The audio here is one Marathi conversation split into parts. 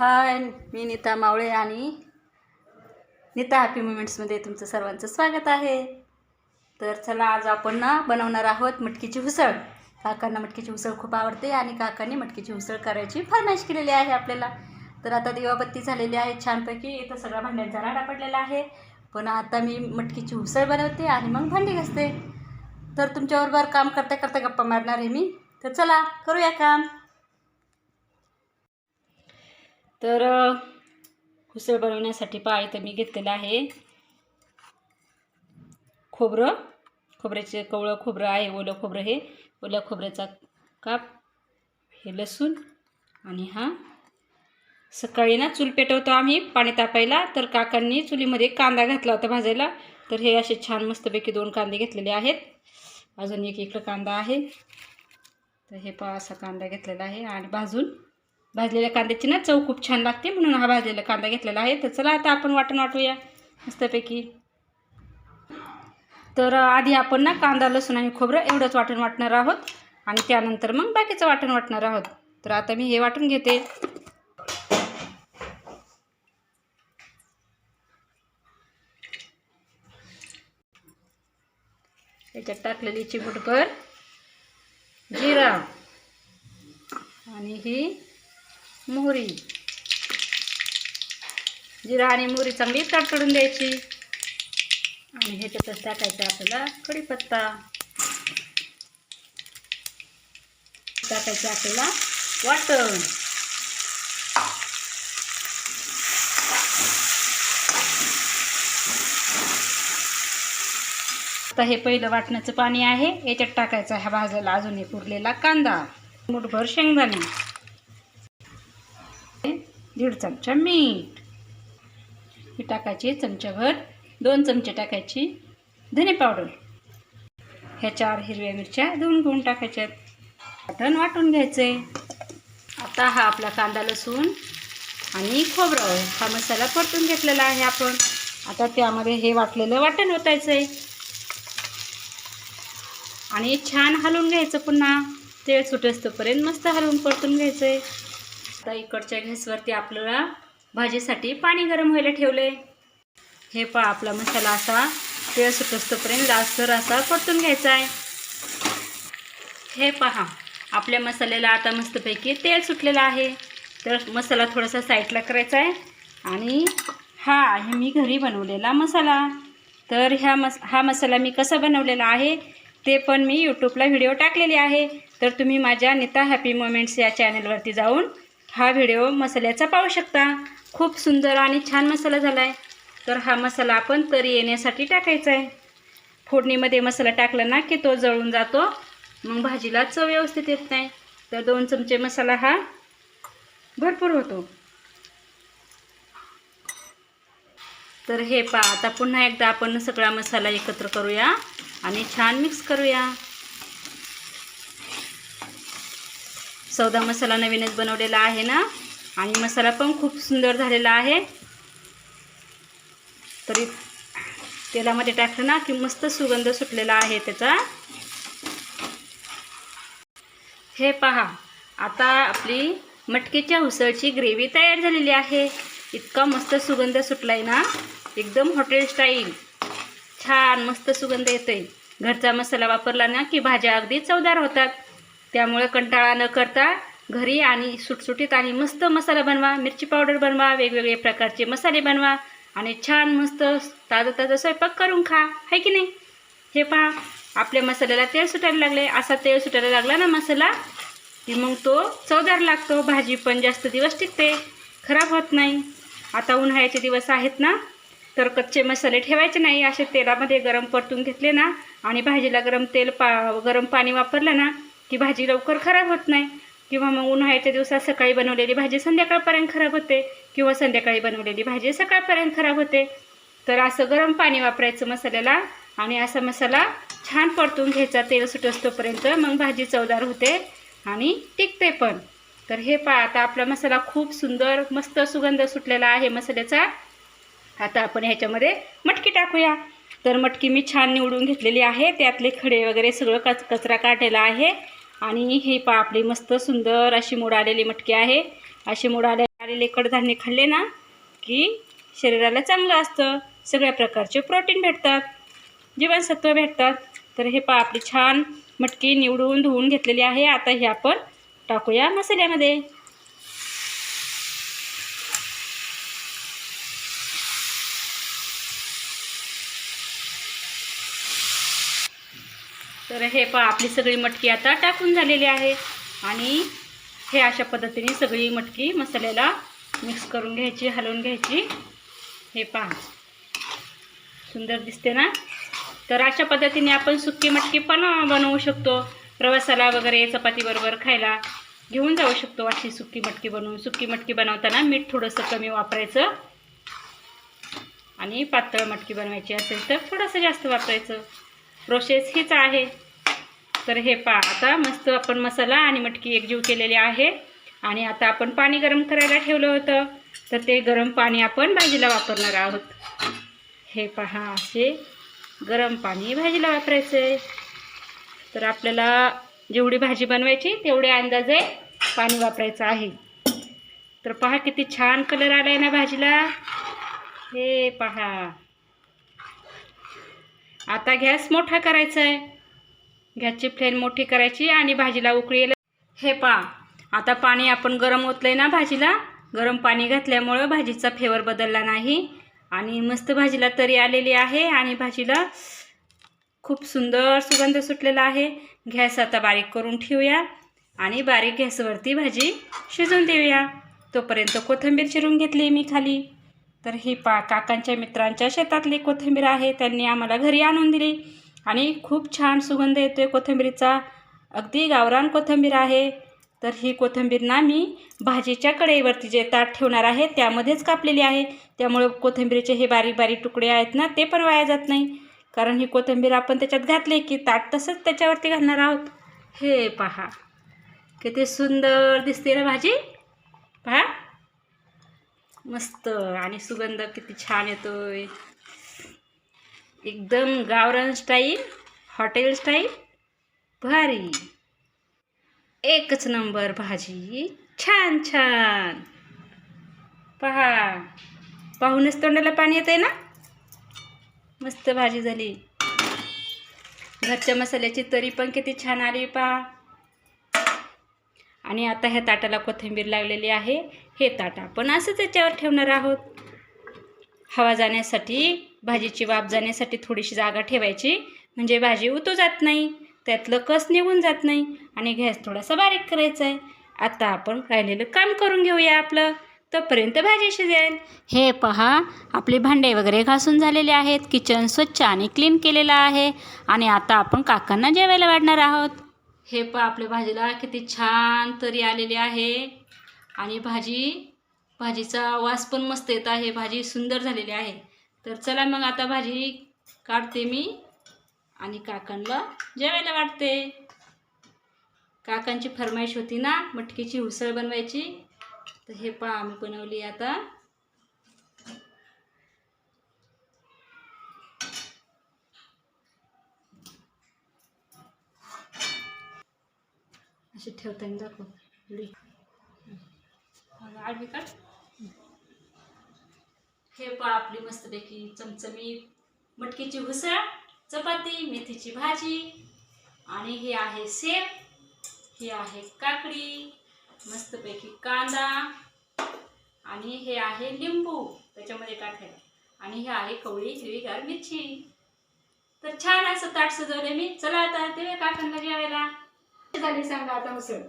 हाय मी नीता मावळे आणि नीता हॅपी मुमेंट्समध्ये तुमचं सर्वांचं स्वागत आहे. तर चला आज आपण ना बनवणार आहोत मटकीची उसळ. काकांना मटकीची उसळ खूप आवडते आणि काकांनी मटकीची उसळ करायची फरमाईश केलेली आहे आपल्याला. तर आता दिवाबत्ती झालेली आहे छानपैकी. इथं सगळा भांड्यांचा राडा पडलेला आहे. पण आता मी मटकीची उसळ बनवते आणि मग भांडी घासते. तर तुमच्याबरोबर काम करता करता गप्पा मारणार आहे मी. तर चला करूया काम. तर उसळ बनवण्यासाठी पहा इथं मी घेतलेलं आहे. खोबरं खोबऱ्याचे कवळं खोबरं आहे ओलं खोबरं हे. ओल्या खोबऱ्याचा काप हे लसूण आणि हा. सकाळी ना चूल पेटवतो आम्ही पाणी तापायला तर काकांनी चुलीमध्ये कांदा घातला होता भाजायला. तर हे असे छान मस्तपैकी दोन कांदे घेतलेले आहेत. अजून एक इकडं कांदा आहे. तर हे पहा असा कांदा घेतलेला आहे. आणि भाजून भाजलेल्या कांद्याची ना चव खूप छान लागते म्हणून हा भाजलेला कांदा घेतलेला आहे. तर चला आता आपण वाटण वाटूया मस्तपैकी. तर आधी आपण ना कांदा लसूण आणि खोबरं एवढंच वाटण वाटणार आहोत आणि त्यानंतर मग बाकीचं वाटण वाटणार आहोत. तर आता मी हे वाटून घेते. याच्यात टाकलेली चिमुटभर जिरा आणि ही मोहरी. जिरा आणि मोहरी चांगली तडतडून द्यायची. आणि ह्याच्यातच टाकायचा आपल्याला कढीपत्ता. टाकायचं आपल्याला वाटण. आता हे पहिलं वाटण्याचं पाणी आहे. याच्यात टाकायचं ह्या भाजलेला अजून पुरलेला कांदा. मुठभर शेंगदाणे. दीड चमचा मीठ. हे टाकायची चमच्याभर. दोन चमचे टाकायची धने पावडर. ह्या चार हिरव्या मिरच्या धुवून घेऊन टाकायच्यात वाटण वाटून घ्यायचे आता हा आपला कांदा लसूण आणि खोबरं हा मसाला परतून घेतलेला आहे आपण. आता त्यामध्ये हे वाटलेलं वाटण ओतायचं आहे आणि छान हलवून घ्यायचं पुन्हा. तेल सुटेस्तोपर्यंत मस्त हलवून परतून घ्यायचं आहे आता इकडच्या गॅसवरती आपल्याला भाजीसाठी पाणी गरम व्हायला ठेवले हे पहा आपला मसाला असा तेल सुटस्तोपर्यंत लालसर असा परतून घ्यायचा आहे. हे पहा आपल्या मसाल्याला आता मस्तपैकी तेल सुटलेलं आहे. तर मसाला थोडासा साईडला करायचा आहे. आणि हा आहे मी घरी बनवलेला मसाला. तर ह्या मस हा मसाला मी कसा बनवलेला आहे ते पण मी यूट्यूबला व्हिडिओ टाकलेले आहे. तर तुम्ही माझ्या नीता हॅपी मोमेंट्स या चॅनलवरती जाऊन हा व्हिडिओ मसाल्याचा पाहू शकता. खूप सुंदर आणि छान मसाला झाला आहे तर हा मसाला आपण तरी येण्यासाठी टाकायचा आहे. फोडणीमध्ये मसाला टाकला ना की तो जळून जातो. मग भाजीला चव व्यवस्थित येत नाही. तर दोन चमचे मसाला हा भरपूर होतो. तर हे पा आता पुन्हा एकदा आपण सगळा मसाला एकत्र करूया आणि छान मिक्स करूया. सौदा मसाला नवीनच बनवलेला आहे ना? आणि मसाला पण खूप सुंदर झालेला आहे. तरी तेलामध्ये टाकलं ना की मस्त सुगंध सुटलेला आहे त्याचा. हे पहा आता आपली मटकीच्या उसळची ग्रेव्ही तयार झालेली आहे. इतका मस्त सुगंध सुटला आहे ना? एकदम हॉटेल स्टाईल. छान मस्त सुगंध येतोय. घरचा मसाला वापरला ना की भाज्या अगदी चवदार होतात. त्यामुळे कंटाळा न करता घरी आणि सुटसुटीत आणि मस्त मसाला बनवा मिरची पावडर बनवा वेगवेगळे प्रकारचे मसाले बनवा आणि छान मस्त ताजं ताजं स्वयंपाक करून खा आहे की नाही? हे पहा आपल्या मसाल्याला तेल सुटायला लागले. असा तेल सुटायला लागला ना मसाला की मग तो चवदार लागतो. भाजी पण जास्त दिवस टिकते खराब होत नाही. आता उन्हाळ्याचे दिवस आहेत ना तर कच्चे मसाले ठेवायचे नाही. असे तेलामध्ये गरम परतून घेतले ना आणि भाजीला गरम तेल पा गरम पाणी वापरलं ना की भाजी लवकर खराब होत नाही. किंवा मग उन्हाळ्याच्या दिवसात सकाळी बनवलेली भाजी संध्याकाळपर्यंत खराब होते. किंवा संध्याकाळी बनवलेली भाजी सकाळपर्यंत खराब होते. तर असं गरम पाणी वापरायचं मसाल्याला आणि असा मसाला छान परतून घ्यायचा. तेल सुटस्तोपर्यंत मग भाजी चवदार होते आणि टिकते पण. तर हे पा आता आपला मसाला खूप सुंदर मस्त सुगंध सुटलेला आहे मसाल्याचा. आता आपण ह्याच्यामध्ये मटकी टाकूया. तर मटकी मी छान निवडून घेतलेली आहे. त्यातले खडे वगैरे सगळं कच कचरा काढलेला आहे. आणि हे पा आपली मस्त सुंदर अशी मोड आलेली मटकी आहे. अशी मोड आले आलेले कडधान्य खाल्ले ना की शरीराला चांगलं असतं. सगळ्या प्रकारचे प्रोटीन भेटतात. जीवनसत्व भेटतात. तर हे पा आपली छान मटकी निवडून धुवून घेतलेली आहे. आता हे आपण टाकूया मसाल्यामध्ये. तर हे पा आपली सगळी मटकी आता टाकून झालेली आहे. आणि हे अशा पद्धतीने सगळी मटकी मसाल्याला मिक्स करून घ्यायची हलवून घ्यायची. हे पहा सुंदर दिसते ना? तर अशा पद्धतीने आपण सुकी मटकी पण बनवू शकतो. प्रवासाला वगैरे चपातीबरोबर खायला घेऊन जाऊ शकतो अशी सुकी मटकी बनवून. सुकी मटकी बनवताना मीठ थोडंसं कमी वापरायचं. आणि पातळ मटकी बनवायची असेल तर थोडंसं जास्त वापरायचं. प्रोसेस हीच आहे. तर हे पा आता मस्त आपण मसाला आणि मटकी एकजीव केलेली आहे. आणि आता आपण पाणी गरम करायला ठेवलं होतं. तर ते गरम पाणी आपण भाजीला वापरणार आहोत. हे पहा असे गरम पाणी भाजीला वापरायचं. आहे तर आपल्याला जेवढी भाजी बनवायची तेवढे अंदाजे पाणी वापरायचं आहे. तर पहा किती छान कलर आला आहे ना भाजीला. हे पहा. आता गॅस मोठा करायचा आहे गॅसची फ्लेम मोठी करायची आणि भाजीला उकळी हे पहा आता पाणी आपण गरम ओतलंय ना भाजीला? गरम पाणी घातल्यामुळं भाजीचा फ्लेवर बदलला नाही. आणि मस्त भाजीला तरी आलेली आहे आणि भाजीला खूप सुंदर सुगंध सुटलेला आहे. गॅस आता बारीक करून ठेवूया आणि बारीक गॅसवरती भाजी शिजवून देऊया. तोपर्यंत कोथिंबीर चिरून घेतली मी खाली. तर ही पा काकांच्या मित्रांच्या शेतातली कोथिंबीर आहे. त्यांनी आम्हाला घरी आणून दिली. आणि खूप छान सुगंध येतो आहे कोथिंबीरीचा. अगदी गावरान कोथिंबीर आहे. तर ही कोथिंबीर ना मी भाजीच्या कढईवरती जे ताट ठेवणार आहे त्यामध्येच कापलेली आहे. त्यामुळं कोथिंबीरीचे हे बारीक बारीक तुकडे आहेत ना ते पण वाया जात नाही. कारण ही कोथिंबीर आपण त्याच्यात घातली की ताट तसंच त्याच्यावरती घालणार आहोत. हे पहा किती सुंदर दिसते ना भाजी. पहा. मस्त आणि सुगंध किती छान येतोय. एकदम गावरान स्टाईल हॉटेल स्टाईल भारी. एकच नंबर भाजी छान छान. पहा पाहूनच तोंडाला पाणी येत आहे ना? मस्त भाजी झाली. घरच्या मसाल्याची तरी पण किती छान आली पहा. आणि आता ह्या ताटाला कोथिंबीर लागलेली आहे. हे ताट आपण असं त्याच्यावर ठेवणार आहोत. हवा जाण्यासाठी भाजीची वाफ जाण्यासाठी थोडीशी जागा ठेवायची. म्हणजे भाजी उतू जात नाही त्यातलं कस निघून जात नाही आणि गॅस थोडासा बारीक करायचा आहे. आता आपण राहिलेलं काम करून घेऊया आपलं. तोपर्यंत भाजी शिजेल. हे पहा आपले भांडे वगैरे घासून झालेले आहेत. किचन स्वच्छ आणि क्लीन केलेलं आहे. आणि आता आपण काकांना जेवायला वाढणार आहोत. हे पहा आपल्या भाजीला किती छान तरी आलेली आहे. आणि भाजी भाजीचा वास पण मस्त येत आहे. भाजी सुंदर झालेली आहे. तर चला मग आता भाजी काढते मी आणि काकांना जेवायला वाटते. काकांची फरमाईश होती ना मटकीची उसळ बनवायची. तर हे पहा आम्ही बनवली आता. अशी ठेवताना दाखव. व्हिडिओ. आडवी काढ हे पहा आपली मस्तपैकी चमचमीत मटकीची उसळ चपाती मेथीची भाजी आणि हे आहे सेब ही आहे काकडी मस्तपैकी कांदा आणि हे आहे लिंबू त्याच्यामध्ये टाकायला आणि हे आहे कवळी हिरवीगार मिरची. तर छान असं ताट सजवले मी. चला आता ते काकांना जेवायला. झाली सांगा आता उसळ.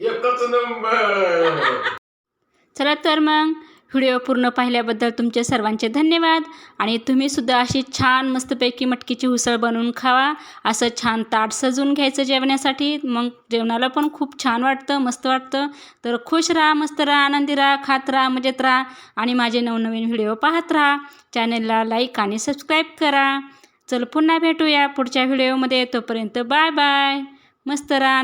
एकच नंबर. चला तर मग. व्हिडिओ पूर्ण पाहिल्याबद्दल तुमचे सर्वांचे धन्यवाद आणि तुम्हीसुद्धा अशी छान मस्तपैकी मटकीची उसळ बनवून खावा. असं छान ताट सजवून घ्यायचं जेवण्यासाठी. मग जेवणाला पण खूप छान वाटतं मस्त वाटतं. तर खुश राहा मस्त राहा आनंदी राहा खात राहा मजेत राहा आणि माझे नवनवीन व्हिडिओ पाहत राहा. चॅनलला लाईक आणि सबस्क्राईब करा. चल पुन्हा भेटूया पुढच्या व्हिडिओमध्ये. तोपर्यंत बाय बाय. मस्त राहा.